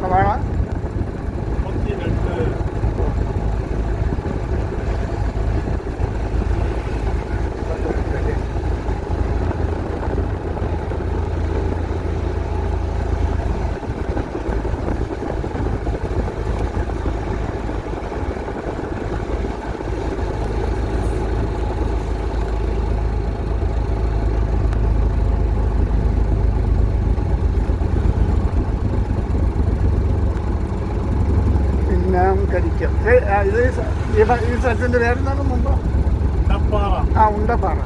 上班了 ആ, ഇത് ഈ സ്ഥലത്തിന്റെ പേരെന്താണ്? മുമ്പ്? ആ ഉണ്ടപ്പാറ.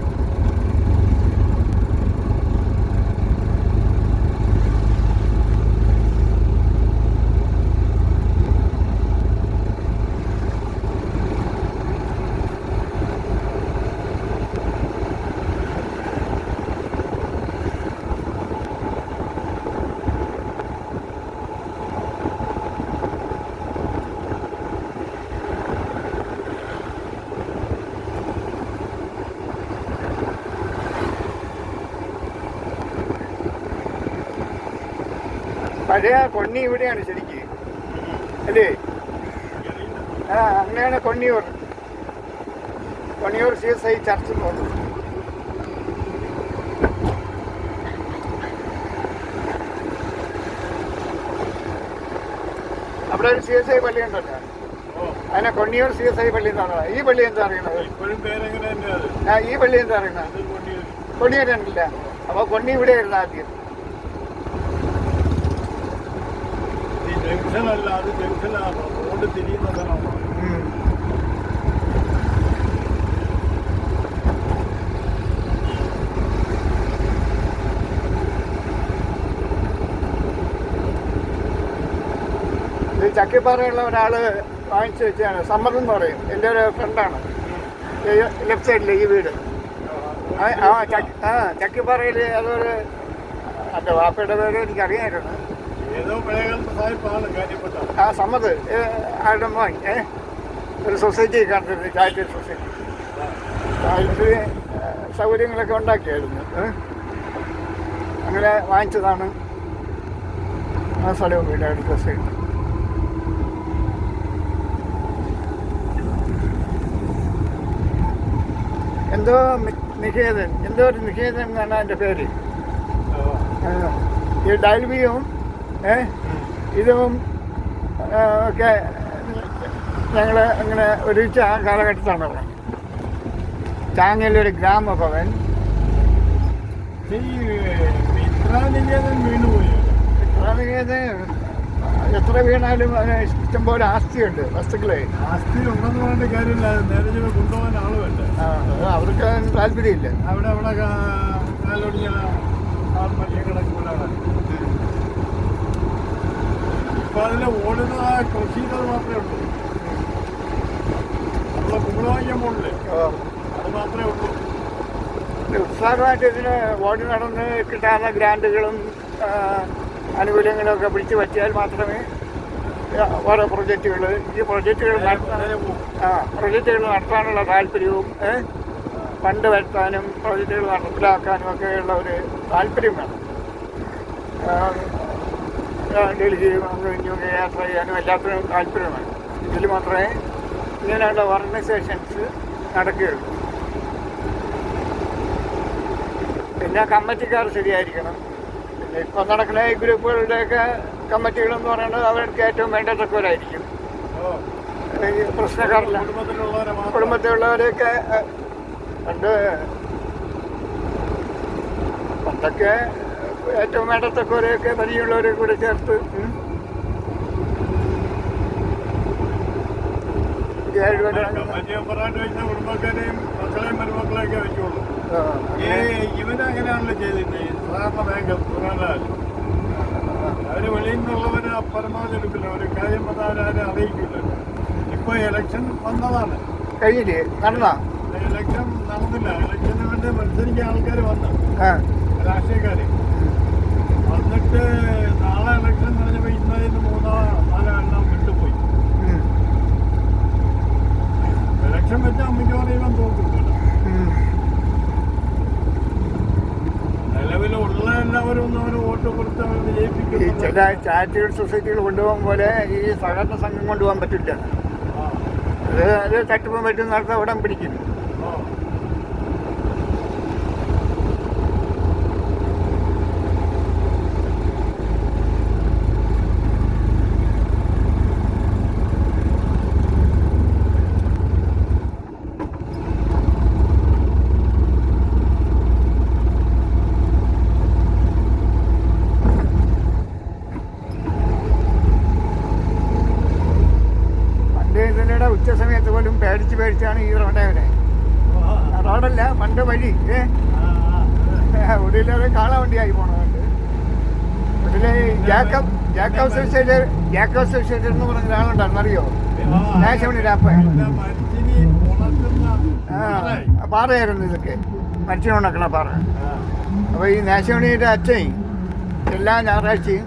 പഴയ കൊണ്ണി ഇവിടെയാണ് ശരിക്ക്. അല്ലേ? ആ അങ്ങനെയാണ് Konniyoor Konniyoor C S I church പോകുന്നത്. അവിടെ ഒരു സി എസ് ഐ പള്ളി ഉണ്ടല്ലോ. അതിനെ കൊണ്ണിയൂർ സി എസ് ഐ പള്ളി എന്നാണ് ഈ പള്ളി എന്താ അറിയണത് ആ ഈ പള്ളി എന്താ അറിയണത് കൊണ്ണിയൂർ കൊണ്ണിയൂരല്ല അപ്പോൾ കൊണ്ണി ഇവിടെ ആയിരുന്നു ആദ്യം. ജംഗ്ഷനല്ല അത് ജംഗ്ഷനാണ്. റോഡ് തിരിയുന്ന സ്ഥലമാണ്. ഉം. ഇത് ചക്കിപ്പാറയുള്ള ഒരാൾ വാങ്ങിച്ചു വെച്ചാണ് സമ്മതം എന്ന് പറയും. എന്റെ ഒരു ഫ്രണ്ടാണ്. ലെഫ്റ്റ് സൈഡിലെ ഈ വീട്. ആ ആ, ചക്കി- ആ ചക്കിപ്പാറയിൽ അതൊരു എന്റെ വാപ്പയുടെ പേര് എനിക്കറിയാമായിരുന്നു ഏതോ ആ സമ്മത്. ആരുടെ മോൻ? ഏ? ഒരു സൊസൈറ്റി കണ്ടിരുന്നു ചായത്തിൽ സൊസൈറ്റി സൗകര്യങ്ങളൊക്കെ ഉണ്ടാക്കിയായിരുന്നു? അങ്ങനെ വാങ്ങിച്ചതാണ്. ആ സ്ഥലവും വീട് അടുത്ത സൈഡ് എന്തോ നിഖേതൻ. നിഷേധൻ എന്തോ ഒരു നിഷേധൻ എന്നാണ് എന്റെ പേര്. ഈ ഡൽവിയും ഏ? ഇതും ഒക്കെ ഞങ്ങൾ അങ്ങനെ ഒരുമിച്ച് ആ കാലഘട്ടത്താണ് അവിടെ ചാങ്ങയിലൊരു ഗ്രാമഭവൻ. എത്ര വീണാലും അതിന് ഇഷ്ടംപോലെ ആസ്തിയുണ്ട് വസ്തുക്കളെ. ആസ്തി ഉണ്ടെന്ന് പറഞ്ഞിട്ട് കാര്യമില്ല നേരെ കൊണ്ടുപോകാൻ ആളുമല്ല? അവർക്ക് താല്പര്യമില്ല. അവിടെ അവിടെ കാലൊടിഞ്ഞ ആത്മഹത്യ മാത്രമേ ഉള്ളൂ. നമ്മളെ അത് മാത്രമേ ഉള്ളൂ. ഉത്സാഹമായിട്ട് ഇതിന് ഓടി നടന്ന് കിട്ടാവുന്ന ഗ്രാൻഡുകളും ആനുകൂല്യങ്ങളൊക്കെ ആനുകൂല്യങ്ങളും ഒക്കെ പിടിച്ചു പറ്റിയാൽ മാത്രമേ ഓരോ പ്രൊജക്റ്റുകൾ ഈ പ്രൊജക്റ്റുകൾ. ആ പ്രൊജക്റ്റുകൾ നടത്താനുള്ള താല്പര്യവും ഫണ്ട് വരുത്താനും പ്രൊജക്റ്റുകൾ നടപ്പിലാക്കാനും ഒക്കെയുള്ള ഒരു താല്പര്യം വേണം. ആ, ഡൽഹിയും അങ്ങനെയൊക്കെ യാത്ര ചെയ്യാനും എല്ലാത്തിനും താല്പര്യമാണ്. ഇതിൽ മാത്രമേ ഇങ്ങനെയുള്ള ഓർഗനൈസേഷൻസ് നടക്കുകയുള്ളൂ. പിന്നെ കമ്മിറ്റിക്കാർ ശരിയായിരിക്കണം. പിന്നെ ഇപ്പം നടക്കുന്ന ഈ ഗ്രൂപ്പുകളുടെയൊക്കെ കമ്മിറ്റികളെന്ന് പറയുന്നത് അവർക്ക് ഏറ്റവും വേണ്ടത്തക്കവരായിരിക്കും. പ്രശ്നക്കാരില്ല. കുടുംബത്തിലുള്ളവരെയൊക്കെ പണ്ട് പണ്ടൊക്കെ ഏറ്റവും വേണ്ടത്തക്കവരെയൊക്കെ പരിചയമുള്ളവരെ കൂടെ ചേർത്ത്. കുടുംബക്കാരെയും മക്കളെയും മരുമക്കളെയൊക്കെ ഇവനങ്ങനെയാണല്ലോ ചെയ്തിരുന്നത് ബാങ്ക് സുഖാലാൽ അവർ വെളിയിൽ നിന്നുള്ളവര് പരമാവധി എടുക്കില്ല. ഒരു കാര്യം വന്നാൽ അവരാരും അറിയിക്കില്ല. ഇപ്പൊ ഇലക്ഷൻ വന്നതാണ്. കഴിഞ്ഞില്ലേ? നടന്നാ ഇലക്ഷൻ നടന്നില്ല. ഇലക്ഷന് വേണ്ടി മത്സരിക്കാൻ ആൾക്കാർ വന്നു. രാഷ്ട്രീയക്കാര്. നിലവിലുള്ള എല്ലാവരും ഒന്നും അവർ വോട്ട് കൊടുത്ത് ഈ വിജയിപ്പിക്കുന്നു ചില ചാരിറ്റബിൾ സൊസൈറ്റികൾ കൊണ്ടുപോകാൻ പോലെ ഈ സഹകരണ സംഘം കൊണ്ടുപോകാൻ പറ്റില്ല. അത് അത് തട്ടിപ്പം പറ്റുന്ന നടത്താൻ ഉടൻ പിടിക്കും. ആ. പണ്ട് ഇതിനിടെ ഉച്ച സമയത്ത് പോലും പേടിച്ച് പേടിച്ചാണ് ഈ റോഡവനെ റോഡല്ല പണ്ട് വഴി. ഏ? ഒടുവിലത് കാള വണ്ടിയായി പോണതുണ്ട് ഒടുവിലെ Jacob Jacob Sushesh Jacob Sushesh എന്ന് പറഞ്ഞ ഒരാളുണ്ടായിരുന്നു അറിയോ? നാശമണി രാപ്പ. പാറയായിരുന്നു ഇതൊക്കെ. മനുഷ്യനുണ്ടാക്കണ പാറ. അപ്പൊ അപ്പോൾ ഈ നാശമണിയുടെ അച്ഛൻ എല്ലാ ഞായറാഴ്ചയും